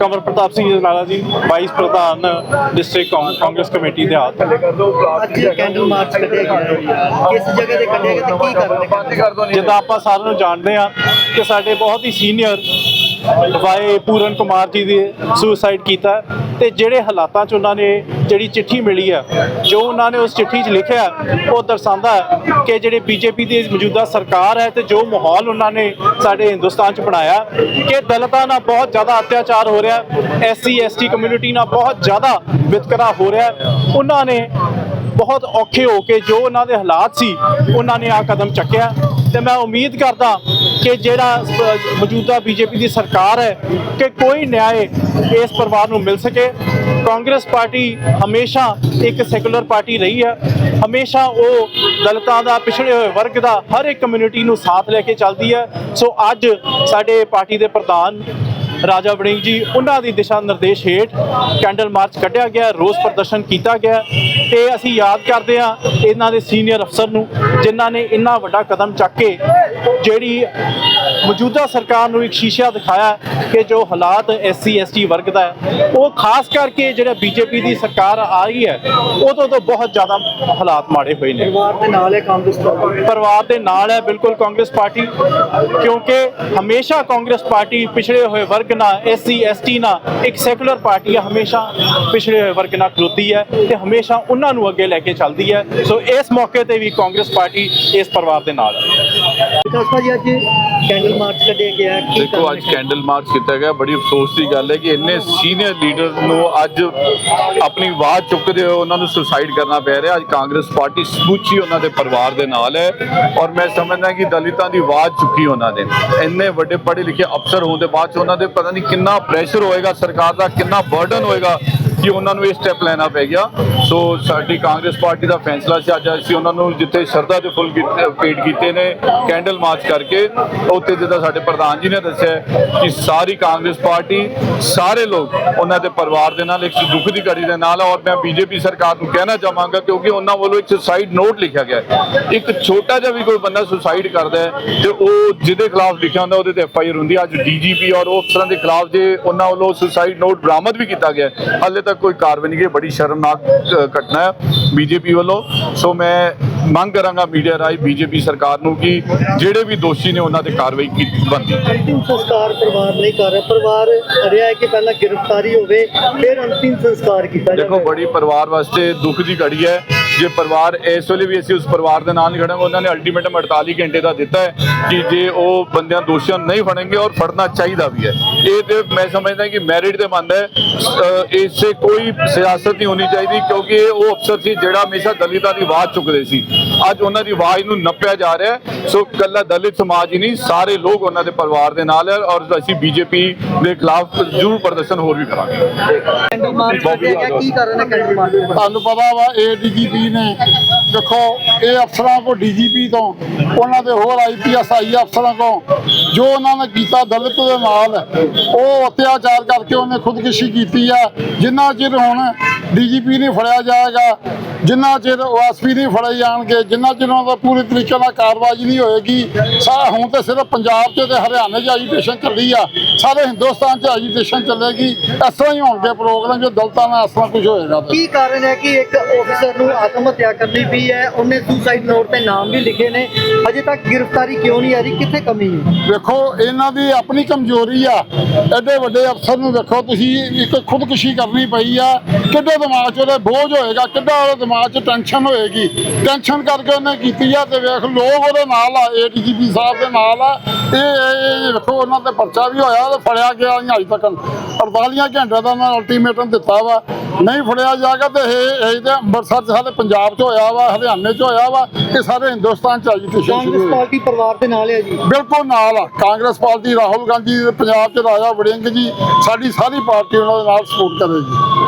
ਕੰਵਰ ਪ੍ਰਤਾਪ ਸਿੰਘ ਜਨਾਲਾ ਜੀ ਵਾਈਸ ਪ੍ਰਧਾਨ district Congress committee ਦੇ ਹੱਥ। ਅੱਜ ਕੈਂਡਲ ਮਾਰਚ ਕੱਢਿਆ ਗਿਆ ਕਿਸ ਜਗ੍ਹਾ ਤੇ ਕੱਢਿਆ ਗਿਆ ਤੇ ਕੀ ਕਾਰਨ ਹੈ ਜਿੱਦਾਂ ਆਪਾਂ ਸਾਰਿਆਂ ਨੂੰ ਜਾਣਦੇ ਹਾਂ ਕਿ ਸਾਡੇ ਬਹੁਤ ਹੀ ਸੀਨੀਅਰ ਵਾਏ ਪੂਰਨ ਕੁਮਾਰ ਜੀ ਦੇ ਸੁਸਾਈਡ ਕੀਤਾ। ਹੈ ਤੇ ਜਿਹੜੇ ਹਾਲਾਤਾਂ 'ਚ ਉਹਨਾਂ ਨੇ ਜਿਹੜੀ ਚਿੱਠੀ ਮਿਲੀ ਹੈ ਜੋ ਉਹਨਾਂ ਨੇ ਉਸ ਚਿੱਠੀ 'ਚ ਲਿਖਿਆ, ਉਹ ਦਰਸਾਉਂਦਾ ਕਿ ਜਿਹੜੇ ਬੀਜੇਪੀ ਦੀ ਮੌਜੂਦਾ ਸਰਕਾਰ ਹੈ ਤੇ ਜੋ ਮਾਹੌਲ ਉਹਨਾਂ ਨੇ ਸਾਡੇ ਹਿੰਦੁਸਤਾਨ 'ਚ ਬਣਾਇਆ, ਕਿ ਦਲਿਤਾਂ ਨਾਲ ਬਹੁਤ ਜ਼ਿਆਦਾ ਅਤਿਆਚਾਰ ਹੋ ਰਿਹਾ ਐਸਸੀ ਐਸਟੀ ਕਮਿਊਨਿਟੀ ਨਾਲ ਬਹੁਤ ਜ਼ਿਆਦਾ ਵਿਤਕਰਾ ਹੋ ਰਿਹਾ। ਉਹਨਾਂ ਨੇ ਬਹੁਤ ਔਖੇ ਹੋ ਕੇ ਜੋ ਉਹਨਾਂ ਦੇ ਹਾਲਾਤ ਸੀ, ਉਹਨਾਂ ਨੇ ਆ ਕਦਮ ਚੱਕਿਆ। ਤੇ ਮੈਂ ਉਮੀਦ ਕਰਦਾ ਕਿ ਜਿਹੜਾ ਸ- ਮੌਜੂਦਾ ਬੀਜੇਪੀ ਦੀ ਸਰਕਾਰ ਹੈ ਕਿ ਕੋਈ ਨਿਆਂ ਇਸ ਪਰਿਵਾਰ ਨੂੰ ਮਿਲ ਸਕੇ। ਕਾਂਗਰਸ ਪਾਰਟੀ ਹਮੇਸ਼ਾ ਇੱਕ ਸੈਕੂਲਰ ਪਾਰਟੀ ਰਹੀ ਹੈ। ਹਮੇਸ਼ਾ ਉਹ ਦਲਤਾਂ ਦਾ, ਪਿਛੜੇ ਹੋਏ ਵਰਗ ਦਾ ਹਰ ਇੱਕ ਕਮਿਊਨਿਟੀ ਨੂੰ ਸਾਥ ਲੈ ਕੇ ਚੱਲਦੀ ਹੈ। ਸੋ ਅੱਜ ਸਾਡੇ ਪਾਰਟੀ ਦੇ ਪ੍ਰਧਾਨ ਰਾਜਾ ਵੜਿੰਗ ਜੀ, ਉਹਨਾਂ ਦੀ ਦਿਸ਼ਾ ਨਿਰਦੇਸ਼ ਹੇਠ ਕੈਂਡਲ ਮਾਰਚ ਕੱਢਿਆ ਗਿਆ, ਰੋਸ ਪ੍ਰਦਰਸ਼ਨ ਕੀਤਾ ਗਿਆ। ਤੇ ਅਸੀਂ ਯਾਦ ਕਰਦੇ ਹਾਂ ਇਹਨਾਂ ਦੇ ਸੀਨੀਅਰ ਅਫਸਰ ਨੂੰ, ਜਿਨ੍ਹਾਂ ਨੇ ਇੰਨਾ ਵੱਡਾ ਕਦਮ ਚੱਕ ਕੇ ਜਿਹੜੀ ਮੌਜੂਦਾ ਸਰਕਾਰ ਨੂੰ ਇੱਕ ਸ਼ੀਸ਼ਾ ਦਿਖਾਇਆ ਕਿ ਜੋ ਹਾਲਾਤ ਐਸਸੀ ਐਸਟੀ ਵਰਗ ਦਾ ਉਹ ਖਾਸ ਕਰਕੇ ਜਿਹੜਾ ਬੀਜੇਪੀ ਦੀ ਸਰਕਾਰ ਆ ਰਹੀ ਹੈ ਉਦੋਂ ਤੋਂ ਬਹੁਤ ਜ਼ਿਆਦਾ ਹਾਲਾਤ ਮਾੜੇ ਹੋਏ ਨੇ। ਪਰਿਵਾਰ ਦੇ ਨਾਲ ਹੈ ਕਾਂਗਰਸ ਪਾਰਟੀ? ਪਰਿਵਾਰ ਦੇ ਨਾਲ ਹੈ ਬਿਲਕੁਲ ਕਾਂਗਰਸ ਪਾਰਟੀ ਕਿਉਂਕਿ ਹਮੇਸ਼ਾ ਕਾਂਗਰਸ ਪਾਰਟੀ ਪਿਛੜੇ ਹੋਏ ਵਰਗ ਨਾਲ ਐਸਸੀ ਐਸਟੀ ਨਾਲ ਇੱਕ ਸੈਕੂਲਰ ਪਾਰਟੀ ਹੈ ਹਮੇਸ਼ਾ ਪਿਛੜੇ ਹੋਏ ਵਰਗ ਨਾਲ ਖਲੋਤੀ ਹੈ ਤੇ ਹਮੇਸ਼ਾ ਉਹਨਾਂ ਨੂੰ ਅੱਗੇ ਲੈ ਕੇ ਚੱਲਦੀ ਹੈ। ਸੋ ਇਸ ਮੌਕੇ ਤੇ ਵੀ ਕਾਂਗਰਸ ਪਾਰਟੀ ਇਸ ਪਰਿਵਾਰ ਦੇ ਨਾਲ ਹੈ। ਵਿਕਾਸ ਭਾਜੀ ਅੱਜ ਕੈਂਡਲ ਮਾਰਚ ਕੱਢਿਆ ਗਿਆ ਕੀ ਦੇਖੋ ਅੱਜ? ਕੈਂਡਲ ਮਾਰਚ ਕੀਤਾ ਗਿਆ ਬੜੀ ਅਫਸੋਸ ਦੀ ਗੱਲ ਹੈ ਕਿ ਇੰਨੇ ਸੀਨੀਅਰ ਲੀਡਰ ਨੂੰ ਅੱਜ ਆਪਣੀ ਆਵਾਜ਼ ਚੁੱਕਦੇ ਹੋਏ ਉਹਨਾਂ ਨੂੰ ਸੁਸਾਈਡ ਕਰਨਾ ਪੈ ਰਿਹਾ ਅੱਜ ਕਾਂਗਰਸ ਪਾਰਟੀ ਸਮੁੱਚੀ ਉਹਨਾਂ ਦੇ ਪਰਿਵਾਰ ਦੇ ਨਾਲ ਹੈ ਔਰ ਮੈਂ ਸਮਝਦਾ ਕਿ ਦਲਿਤਾਂ ਦੀ ਆਵਾਜ਼ ਚੁੱਕੀ ਉਹਨਾਂ ਨੇ ਇੰਨੇ ਵੱਡੇ ਪੜ੍ਹੇ ਲਿਖੇ ਅਫਸਰ ਹੋਣ ਦੇ ਬਾਅਦ 'ਚ ਉਹਨਾਂ ਦੇ ਪਤਾ ਨਹੀਂ ਕਿੰਨਾ ਪ੍ਰੈਸ਼ਰ ਹੋਏਗਾ ਸਰਕਾਰ ਦਾ ਕਿੰਨਾ ਬਰਡਨ ਹੋਏਗਾ ਕਿ ਉਹਨਾਂ ਨੂੰ ਇਹ ਸਟੈਪ ਲੈਣਾ ਪੈ ਗਿਆ। ਸੋ ਸਾਡੀ ਕਾਂਗਰਸ ਪਾਰਟੀ ਦਾ ਫੈਸਲਾ ਸੀ ਅੱਜ ਅਸੀਂ ਉਹਨਾਂ ਨੂੰ ਜਿੱਥੇ ਸ਼ਰਧਾ ਦੇ ਫੁੱਲ ਕੀਤੇ- ਭੇਟ ਕੀਤੇ ਨੇ ਕੈਂਡਲ ਮਾਰਚ ਕਰਕੇ ਉੱਥੇ ਜਿੱਦਾਂ ਸਾਡੇ ਪ੍ਰਧਾਨ ਜੀ ਨੇ ਦੱਸਿਆ ਕਿ ਸਾਰੀ ਕਾਂਗਰਸ ਪਾਰਟੀ ਸਾਰੇ ਲੋਕ ਉਹਨਾਂ ਦੇ ਪਰਿਵਾਰ ਦੇ ਨਾਲ ਇੱਕ ਦੁੱਖ ਦੀ ਘੜੀ ਦੇ ਨਾਲ ਔਰ ਮੈਂ ਬੀਜੇਪੀ ਸਰਕਾਰ ਨੂੰ ਕਹਿਣਾ ਚਾਹਾਂਗਾ ਕਿਉਂਕਿ ਉਹਨਾਂ ਵੱਲੋਂ ਇੱਕ ਸੁਸਾਈਡ ਨੋਟ ਲਿਖਿਆ ਗਿਆ ਇੱਕ ਛੋਟਾ ਜਿਹਾ ਵੀ ਕੋਈ ਬੰਦਾ ਸੁਸਾਈਡ ਕਰਦਾ ਹੈ ਤੇ ਉਹ ਜਿਹਦੇ ਖਿਲਾਫ ਲਿਖਿਆ ਹੁੰਦਾ ਉਹਦੇ ਤੇ ਐਫ ਆਈ ਆਰ ਹੁੰਦੀ ਹੈ। ਅੱਜ ਡੀਜੀਪੀ ਔਰ ਉਹ ਅਫਸਰਾਂ ਦੇ ਖਿਲਾਫ ਜੇ ਉਹਨਾਂ ਵੱਲੋਂ ਸੁਸਾਈਡ ਨੋਟ ਬਰਾਮਦ ਵੀ ਕੀਤਾ ਗਿਆ ਹੈ, ਹਾਲੇ ਤੱਕ ਕੋਈ ਕਾਰਵਾਈ ਨਹੀਂ ਗਈ ਬੜੀ ਸ਼ਰਮਨਾਕ ਘਟਨਾ ਹੈ ਬੀਜੇਪੀ ਵੱਲੋਂ। ਸੋ ਮੈਂ ਮੰਗ ਕਰਾਂਗਾ ਮੀਡੀਆ ਰਾਹੀਂ ਬੀਜੇਪੀ ਸਰਕਾਰ ਨੂੰ ਕਿ ਜਿਹੜੇ ਵੀ ਦੋਸ਼ੀ ਨੇ ਉਹਨਾਂ ਤੇ ਕਾਰਵਾਈ ਕੀਤੀ ਬਣਦੀ। ਅੰਤਿਮ ਸੰਸਕਾਰ ਪਰਿਵਾਰ ਨਹੀਂ ਕਰ ਰਿਹਾ। ਪਰਿਵਾਰ ਰਿਹਾ ਹੈ ਕਿ ਪਹਿਲਾਂ ਗ੍ਰਿਫਤਾਰੀ ਹੋਵੇ ਫਿਰ ਅੰਤਿਮ ਸੰਸਕਾਰ ਕੀਤਾ ਦੇਖੋ ਜਾਵੇ ਬੜੀ ਪਰਿਵਾਰ ਵਾਸਤੇ ਦੁੱਖ ਦੀ ਘੜੀ ਹੈ। ਜੇ ਪਰਿਵਾਰ ਇਸ ਵੇਲੇ ਵੀ ਅਸੀਂ ਉਸ ਪਰਿਵਾਰ ਦੇ ਨਾਲ ਨਹੀਂ ਖੜਾਂਗੇ ਉਹਨਾਂ ਨੇ ਅਲਟੀਮੇਟਮ 48 ਘੰਟੇ ਦਾ ਦਿੱਤਾ ਹੈ ਕਿ ਜੇ ਉਹ ਬੰਦਿਆਂ ਦੋਸ਼ੀਆਂ ਨਹੀਂ ਫੜਨਗੇ ਔਰ ਫੜਨਾ ਚਾਹੀਦਾ ਵੀ ਹੈ। ਇਹ ਤੇ ਮੈਂ ਸਮਝਦਾ ਕਿ ਮੈਰਿਟ ਦੇ ਮੰਦ ਹੈ। ਇਸੇ ਕੋਈ ਸਿਆਸਤ ਨਹੀਂ ਹੋਣੀ ਚਾਹੀਦੀ ਕਿਉਂਕਿ ਇਹ ਉਹ ਅਫਸਰ ਸੀ ਜਿਹੜਾ ਹਮੇਸ਼ਾ ਦਲਿਤਾਂ ਦੀ ਆਵਾਜ਼ ਚੁੱਕਦੇ ਸੀ। ਅੱਜ ਉਹਨਾਂ ਦੀ ਆਵਾਜ਼ ਨੂੰ ਨੱਪਿਆ ਜਾ ਰਿਹਾ ਹੈ। ਸੋ ਕੱਲਾ ਦਲਿਤ ਸਮਾਜ ਹੀ ਨਹੀਂ ਸਾਰੇ ਲੋਕ ਉਹਨਾਂ ਦੇ ਪਰਿਵਾਰ ਦੇ ਨਾਲ ਹੈ ਔਰ ਅਸੀਂ ਬੀਜੇਪੀ ਦੇ ਖਿਲਾਫ ਜ਼ਰੂਰ ਪ੍ਰਦਰਸ਼ਨ ਹੋਰ ਵੀ ਕਰਾਂਗੇ। ਕੀ ਕਾਰਨ ਹੈ ਮਾਰਚ ਦਾ? ਤੁਹਾਨੂੰ ਪਤਾ ਵਾ ਏਡੀਜੀਪੀ ਨੇ। ਦੇਖੋ, ਇਹ ਅਫਸਰਾਂ ਕੋ ਡੀਜੀਪੀ ਤੋਂ, ਉਹਨਾਂ ਦੇ ਹੋਰ ਆਈਪੀਐਸ ਆਈ ਅਫਸਰਾਂ ਕੋ ਜੋ ਉਹਨਾਂ ਨੇ ਕੀਤਾ ਦਲਿਤ ਦੇ ਨਾਲ, ਉਹ ਅਤਿਆਚਾਰ ਕਰਕੇ ਉਹਨੇ ਖੁਦਕੁਸ਼ੀ ਕੀਤੀ ਆ ਜਿੰਨਾ ਚਿਰ ਹੁਣ ਡੀਜੀਪੀ ਨਹੀਂ ਫੜਿਆ ਜਾਏਗਾ ਜਿੰਨਾ ਚਿਰ ਓਐਸਪੀ ਨਹੀਂ ਫੜੇ ਜਾਣਗੇ ਜਿੰਨਾ ਚਿਰ ਉਹਨਾਂ ਦਾ ਪੂਰੀ ਤਰੀਕੇ ਨਾਲ ਕਾਰਵਾਈ ਨਹੀਂ ਹੋਏਗੀ ਸਾ ਹੁਣ ਤੇ ਸਿਰਫ ਪੰਜਾਬ 'ਚ ਤੇ ਹਰਿਆਣੇ 'ਚ ਐਜੀਟੇਸ਼ਨ ਚੱਲੀ ਆ ਸਾਰੇ ਹਿੰਦੁਸਤਾਨ 'ਚ ਐਜੀਟੇਸ਼ਨ ਚੱਲੇਗੀ ਤਰ੍ਹਾਂ ਹੀ ਹੋਣਗੇ ਪ੍ਰੋਗਰਾਮ ਜੋ ਦਲਤਾਂ ਨਾਲ ਤਰ੍ਹਾਂ ਕੁਝ ਹੋਏਗਾ ਕੀ ਕਾਰਨ ਹੈ ਕਿ ਇੱਕ ਅਫਸਰ ਨੂੰ ਆਤਮ ਹੱਤਿਆ ਕਰਨੀ ਪਈ ਹੈ? ਉਹਨੇ ਸੁਸਾਈਡ ਨੋਟ ਤੇ ਨਾਮ ਵੀ ਲਿਖੇ ਨੇ। ਅਜੇ ਤੱਕ ਗ੍ਰਿਫਤਾਰੀ ਕਿਉਂ ਨਹੀਂ ਆ ਰਹੀ? ਕਿੱਥੇ ਕਮੀ ਹੈ? ਵੇਖੋ ਇਹਨਾਂ ਦੀ ਆਪਣੀ ਕਮਜ਼ੋਰੀ ਆ। ਐਡੇ ਵੱਡੇ ਅਫਸਰ ਨੂੰ ਵੇਖੋ ਤੁਸੀਂ ਇੱਕ ਖੁਦਕੁਸ਼ੀ ਕਰਨੀ ਪਈ ਆ। ਕਿੱਡੇ ਦਿਮਾਗ 'ਚ ਉਹਦੇ ਬੋਝ ਹੋਏਗਾ ਕਿੱਡਾ ਉਹਦੇ ਦਿਮਾਗ 'ਚ ਟੈਨਸ਼ਨ ਹੋਏਗੀ। ਟੈਨਸ਼ਨ ਕਰਕੇ ਉਹਨੇ ਕੀਤੀ ਆ ਤੇ ਵੇਖ ਲੋਕ ਉਹਦੇ ਨਾਲ ਆ ਏਡੀਜੀਪੀ ਸਾਹਿਬ ਦੇ ਨਾਲ ਆ। ਇਹ ਵੇਖੋ ਉਹਨਾਂ ਤੇ ਪਰਚਾ ਵੀ ਹੋਇਆ ਤੇ ਫੜਿਆ ਗਿਆ ਨਹੀਂ ਅਜੇ ਤੱਕ। 48 ਘੰਟੇ ਦਾ ਉਹਨਾਂ ਅਲਟੀਮੇਟਮ ਦਿੱਤਾ ਵਾ। ਨਹੀਂ ਫੜਿਆ ਜਾਏਗਾ ਤੇ ਇਹ ਇਹ ਤੇ ਅੰਮ੍ਰਿਤਸਰ 'ਚ ਸਾਡੇ ਪੰਜਾਬ 'ਚ ਹੋਇਆ ਵਾ ਹਰਿਆਣੇ 'ਚ ਹੋਇਆ ਵਾ ਇਹ ਸਾਰੇ ਹਿੰਦੁਸਤਾਨ 'ਚ ਐਜੀਟੇਸ਼ਨ ਸ਼ੁਰੂ ਕਾਂਗਰਸ ਹੋਈ। ਪਾਰਟੀ ਪਰਿਵਾਰ ਦੇ ਨਾਲ ਹੈ ਜੀ। ਬਿਲਕੁਲ ਨਾਲ ਆ। ਕਾਂਗਰਸ ਪਾਰਟੀ ਰਾਹੁਲ ਗਾਂਧੀ ਪੰਜਾਬ 'ਚ ਰਾਜਾ ਵੜਿੰਗ ਜੀ ਸਾਡੀ ਸਾਰੀ ਪਾਰਟੀ ਉਹਨਾਂ ਦੇ ਨਾਲ ਸਪੋਰਟ ਕਰੇਗੀ